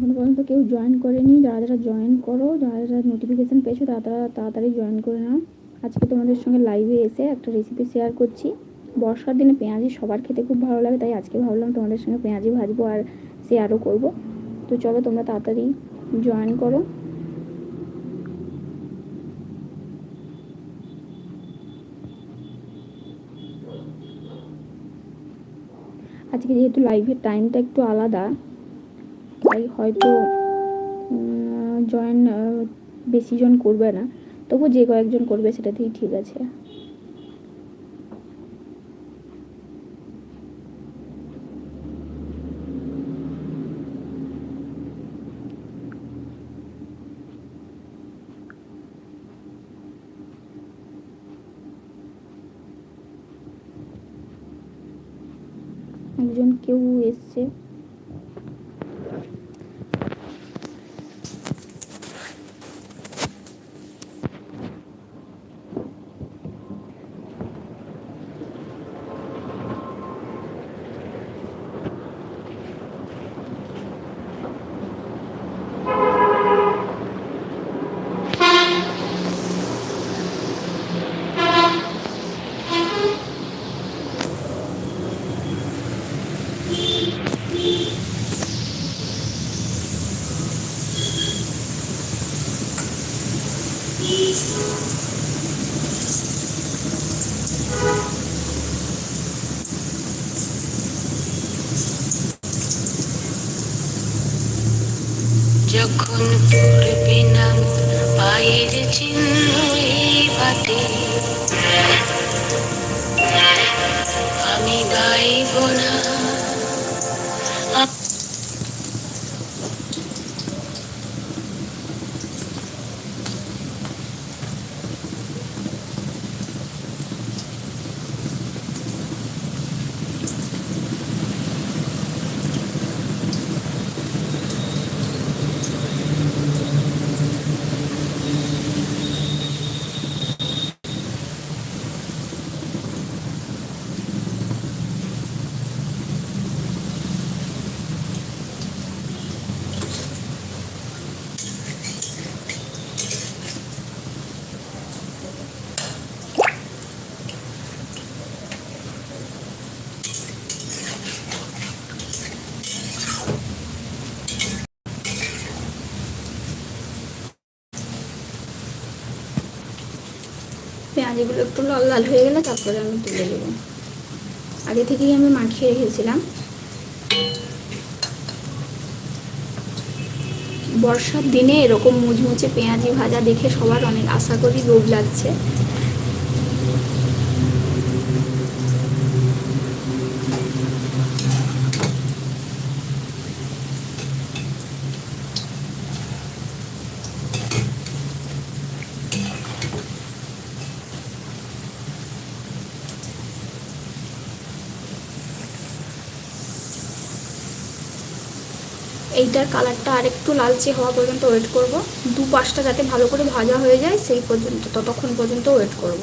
এখনও পর্যন্ত কেউ জয়েন করেনি। যারা যারা জয়েন করো, যারা যারা নোটিফিকেশান পেয়েছ, তারা তারা তাড়াতাড়ি জয়েন করে নাও। আজকে তোমাদের সঙ্গে লাইভে এসে একটা রেসিপি শেয়ার করছি। বর্ষার দিনে পেঁয়াজি সবার খেতে খুব ভালো লাগে, তাই আজকে ভাবলাম তোমাদের সঙ্গে পেঁয়াজি ভাজবো আর শেয়ারও করব। তো চলো তোমরা তাড়াতাড়ি জয়েন করো। আজকে যেহেতু লাইভের টাইমটা একটু আলাদা তাই হয়তো জয়েন বেশি জন করবে না। তবু যে কয়েকজন করবে সেটাতেই ঠিক আছে। একজন কেউ এসছে। যখন পড়বে না পায়ের চিহ্ন বাটে। আমি গাইব না। পেঁয়াজিগুলো একটু লাল লাল হয়ে গেলে তারপরে আমি তুলে দেবো আগে থেকেই আমি মাখিয়ে রেখেছিলাম। বর্ষার দিনে এরকম মুচমুচে পেঁয়াজি ভাজা দেখে সবার অনেক আশা করি রোগ লাগছে। এইটার কালারটা আরেকটু লালচে হওয়া পর্যন্ত ওয়েট করব। দু পাশটা যাতে ভালো করে ভাজা হয়ে যায়, সেই পর্যন্ত, ততক্ষণ পর্যন্ত ওয়েট করব।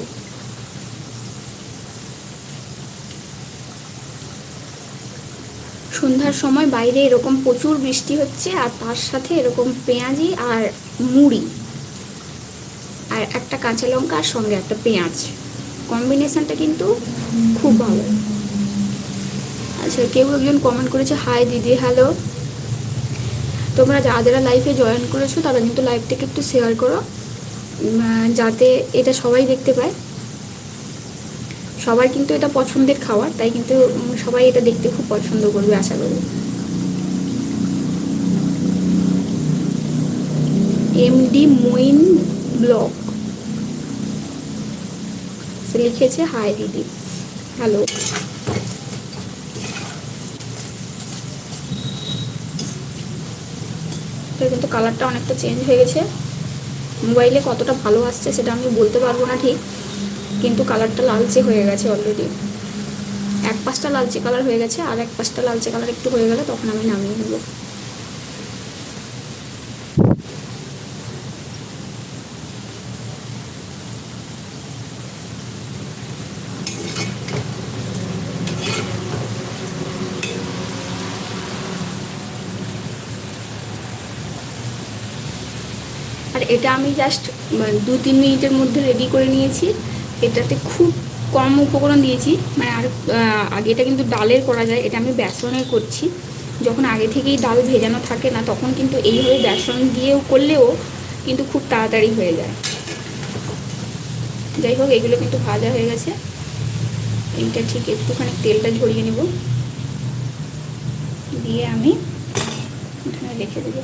সন্ধ্যার সময় বাইরে এরকম প্রচুর বৃষ্টি হচ্ছে, আর তার সাথে এরকম পেঁয়াজি আর মুড়ি, আর একটা কাঁচা লঙ্কা আর সঙ্গে একটা পেঁয়াজ। কম্বিনেশনটা কিন্তু খুব ভালো। আচ্ছা কেউ একজন কমেন্ট করেছে হাই দিদি হ্যালো তোমরা যারা যারা লাইফে জয়েন করেছ, তারা কিন্তু লাইভটাকে একটু শেয়ার করো। যাতে এটা সবাই দেখতে পায়। সবার কিন্তু এটা পছন্দের খাবার, তাই কিন্তু সবাই এটা দেখতে খুব পছন্দ করবে, আশা করি। এমডি মইন ব্লগ সে লিখেছে হাই দিদি। হ্যালো এটা কিন্তু কালারটা অনেকটা চেঞ্জ হয়ে গেছে। মোবাইলে কতটা ভালো আসছে সেটা আমি বলতে পারব না ঠিক, কিন্তু কালারটা লালচে হয়ে গেছে অলরেডি এক পাশটা লালচে কালার হয়ে গেছে আর এক পাশটা লালচে কালার একটু হয়ে গেলে তখন আমি নামিয়ে নেব। এটা আমি জাস্ট দু তিন মিনিটের মধ্যে রেডি করে নিয়েছি। এটাতে খুব কম উপকরণ দিয়েছি। মানে আর আগে এটা কিন্তু ডালের করা যায়, এটা আমি বেসনের করছি। যখন আগে থেকেই ডাল ভেজানো থাকে না, তখন কিন্তু এইভাবে বেসন দিয়েও করলেও কিন্তু খুব তাড়াতাড়ি হয়ে যায়। যাই হোক, এগুলো কিন্তু ভাজা হয়ে গেছে। এইটা ঠিক একটুখানি তেলটা ঝরিয়ে নেব। দিয়ে আমি রেখে দেবো।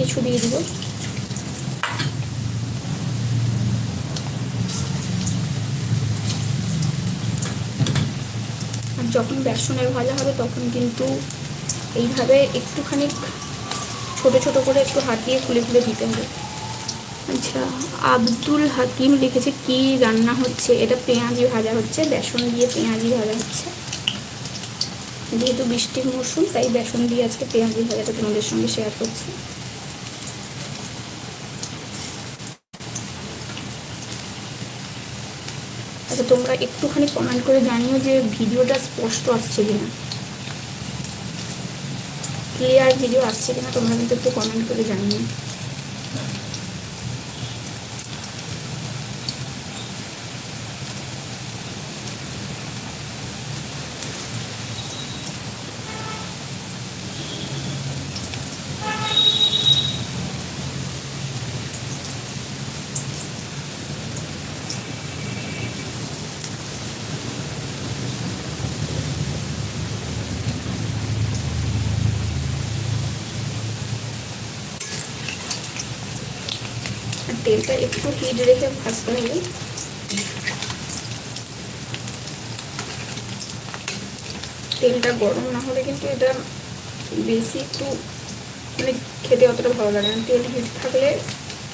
কিছু দিয়ে দিব। আর যখন বেসনের ভাজা হবে, তখন কিন্তু এইভাবে একটুখানি ছোট ছোট করে একটু হাত দিয়ে খুলে খুলে দিতে হবে। আচ্ছা আব্দুল হাকিম লিখেছে, কি রান্না হচ্ছে? এটা পেঁয়াজি ভাজা হচ্ছে, বেসন দিয়ে পেঁয়াজি ভাজা হচ্ছে। যেহেতু বৃষ্টির মরশুম, তাই বেসন দিয়ে আজকে পেঁয়াজি ভাজাটা তোমাদের সঙ্গে শেয়ার করছি। আচ্ছা তোমরা একটুখানি কমেন্ট করে জানিও যে ভিডিওটা স্পষ্ট আসছে কিনা। ক্লিয়ার ভিডিও আসছে কিনা, তোমরা কিন্তু একটু কমেন্ট করে জানিও আর তেলটা একটু হিট রেখে ভাজতে হবে তেলটা গরম না হলে কিন্তু এটা বেশি একটু মানে খেতে অতটা ভালো লাগে না। তেল হিট থাকলে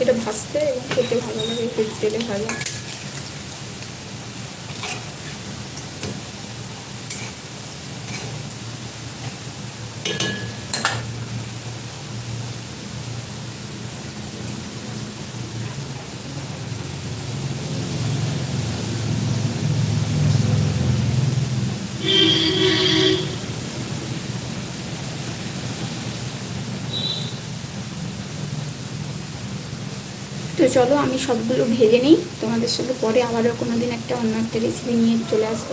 এটা ভাজতে এবং খেতে ভালো লাগে হিট তেলে ভাজা। তো চলো, আমি সবগুলো ভেজে নিই। তোমাদের সাথে পরে আবারও কোনো দিন একটা অন্য একটা রেসিপি নিয়ে চলে আসব।